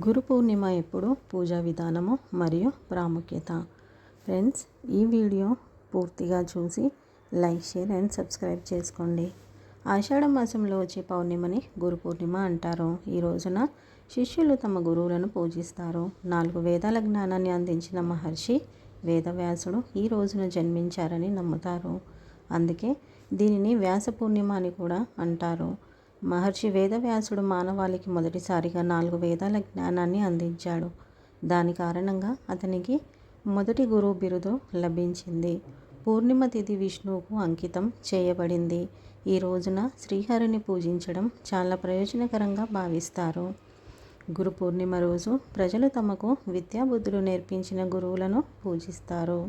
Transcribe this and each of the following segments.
గురు పూర్ణిమ ఎప్పుడు? పూజా విధానము మరియు ప్రాముఖ్యత. ఫ్రెండ్స్ ఈ వీడియో పూర్తిగా చూసి లైక్ షేర్ అండ్ సబ్స్క్రైబ్ చేసుకోండి. ఆషాఢ మాసంలో వచ్చే పౌర్ణిమని గురు పూర్ణిమ అంటారు. ఈ రోజున శిష్యులు తమ గురువులను పూజిస్తారు. నాలుగు వేదాల జ్ఞానాన్ని అందించిన మహర్షి వేదవ్యాసుడు ఈ రోజున జన్మించారని నమ్ముతారు. అందుకే దీనిని వ్యాస పూర్ణిమ అని కూడా అంటారు. మహర్షి వేదవ్యాసుడు మానవాళికి మొదటిసారిగా నాలుగు వేదాల జ్ఞానాన్ని అందించాడు. దాని కారణంగా అతనికి మొదటి గురువు బిరుదు లభించింది. పూర్ణిమ తిథి విష్ణువుకు అంకితం చేయబడింది. ఈ రోజున శ్రీహరిని పూజించడం చాలా ప్రయోజనకరంగా భావిస్తారు. గురు పూర్ణిమ రోజు ప్రజలు తమకు విద్యాబుద్ధులు నేర్పించిన గురువులను పూజిస్తారు.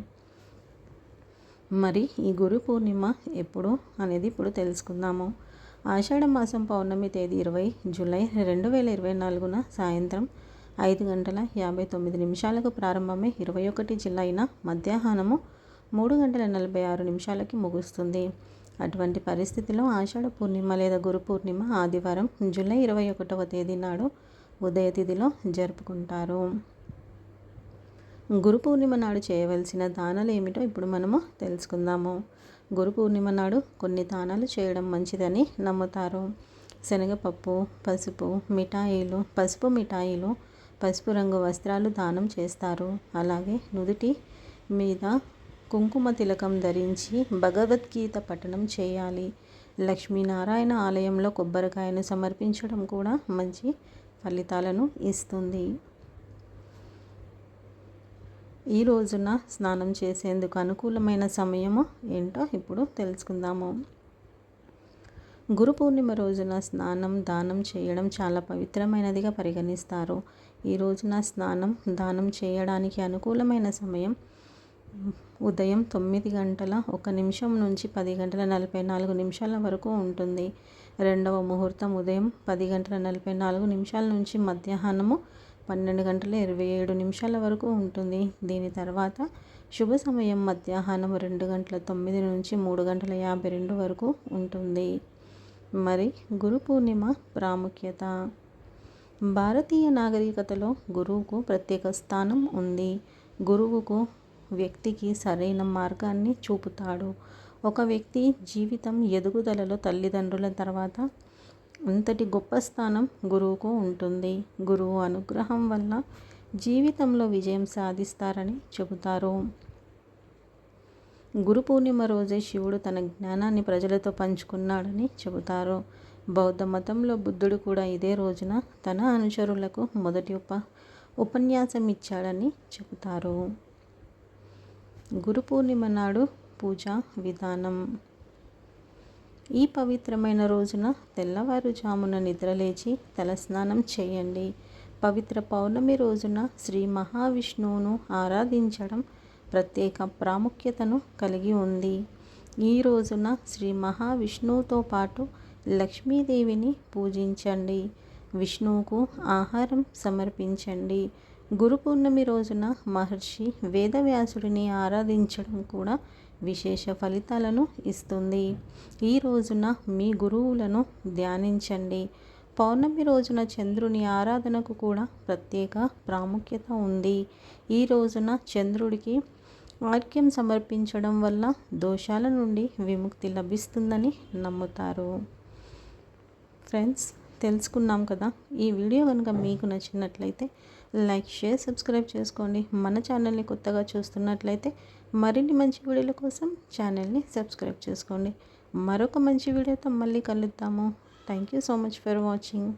మరి ఈ గురు పూర్ణిమ ఎప్పుడు అనేది ఇప్పుడు తెలుసుకుందాము. ఆషాఢ మాసం పౌర్ణమి తేదీ ఇరవై జూలై రెండు వేల ఇరవై నాలుగున సాయంత్రం ఐదు గంటల యాభై తొమ్మిది నిమిషాలకు ప్రారంభమై ఇరవై ఒకటి జిల్లా అయిన మధ్యాహ్నము మూడు గంటల నలభై ఆరు నిమిషాలకి ముగుస్తుంది. అటువంటి పరిస్థితిలో ఆషాఢ పూర్ణిమ లేదా గురు పూర్ణిమ ఆదివారం జూలై ఇరవై ఒకటవ తేదీ నాడు ఉదయ తిథిలో జరుపుకుంటారు. గురు పూర్ణిమ నాడు చేయవలసిన దానాలు ఏమిటో ఇప్పుడు మనము తెలుసుకుందాము. గురు పూర్ణిమ నాడు కొన్ని దానాలు చేయడం మంచిదని నమ్ముతారు. శనగపప్పు పసుపు మిఠాయిలు పసుపు మిఠాయిలు పసుపు రంగు వస్త్రాలు దానం చేస్తారు. అలాగే నుదుటి మీద కుంకుమ తిలకం ధరించి భగవద్గీత పఠనం చేయాలి. లక్ష్మీనారాయణ ఆలయంలో కొబ్బరికాయను సమర్పించడం కూడా మంచి ఫలితాలను ఇస్తుంది. ఈ రోజున స్నానం చేసేందుకు అనుకూలమైన సమయము ఏంటో ఇప్పుడు తెలుసుకుందాము. గురు పూర్ణిమ రోజున స్నానం దానం చేయడం చాలా పవిత్రమైనదిగా పరిగణిస్తారు. ఈ రోజున స్నానం దానం చేయడానికి అనుకూలమైన సమయం ఉదయం తొమ్మిది గంటల ఒక నిమిషం నుంచి పది గంటల నలభై నాలుగు నిమిషాల వరకు ఉంటుంది. రెండవ ముహూర్తం ఉదయం పది గంటల నలభై నాలుగు నిమిషాల నుంచి మధ్యాహ్నము పన్నెండు గంటల ఇరవై ఏడు నిమిషాల వరకు ఉంటుంది. దీని తర్వాత శుభ సమయం మధ్యాహ్నం రెండు గంటల తొమ్మిది నుంచి మూడు గంటల యాభై రెండు వరకు ఉంటుంది. మరి గురు పూర్ణిమ ప్రాముఖ్యత. భారతీయ నాగరికతలో గురువుకు ప్రత్యేక స్థానం ఉంది. గురువుకు వ్యక్తికి సరైన మార్గాన్ని చూపుతాడు. ఒక వ్యక్తి జీవితం ఎదుగుదలలో తల్లిదండ్రుల తర్వాత అంతటి గొప్ప స్థానం గురువుకు ఉంటుంది. గురువు అనుగ్రహం వల్ల జీవితంలో విజయం సాధిస్తారని చెబుతారు. గురు పూర్ణిమ రోజే శివుడు తన జ్ఞానాన్ని ప్రజలతో పంచుకున్నాడని చెబుతారు. బౌద్ధ మతంలో బుద్ధుడు కూడా ఇదే రోజున తన అనుచరులకు మొదటి ఉప ఉపన్యాసం ఇచ్చాడని చెబుతారు. గురు పూర్ణిమ నాడు పూజా విధానం. ఈ పవిత్రమైన రోజున తెల్లవారుజామున నిద్రలేచి తలస్నానం చేయండి. పవిత్ర పౌర్ణమి రోజున శ్రీ మహావిష్ణువును ఆరాధించడం ప్రత్యేక ప్రాముఖ్యతను కలిగి ఉంది. ఈ రోజున శ్రీ మహావిష్ణువుతో పాటు లక్ష్మీదేవిని పూజించండి. విష్ణువుకు ఆహారం సమర్పించండి. గురు పూర్ణమి రోజున మహర్షి వేదవ్యాసుడిని ఆరాధించడం కూడా విశేష ఫలితాలను ఇస్తుంది. ఈ రోజున మీ గురువులను ధ్యానించండి. పౌర్ణమి రోజున చంద్రుని ఆరాధనకు కూడా ప్రత్యేక ప్రాముఖ్యత ఉంది. ఈ రోజున చంద్రుడికి వాక్యం సమర్పించడం వల్ల దోషాల నుండి విముక్తి లభిస్తుందని నమ్ముతారు. ఫ్రెండ్స్ తెలుసుకున్నాం కదా. ఈ వీడియో కనుక మీకు నచ్చినట్లయితే లైక్ షేర్ సబ్స్క్రైబ్ చేసుకోండి. మన ఛానల్ని కొత్తగా చూస్తున్నట్లయితే మరిన్ని మంచి వీడియోల కోసం ఛానల్ని సబ్స్క్రైబ్ చేసుకోండి. మరొక మంచి వీడియోతో మళ్ళీ కలుద్దాము. Thank you so much for watching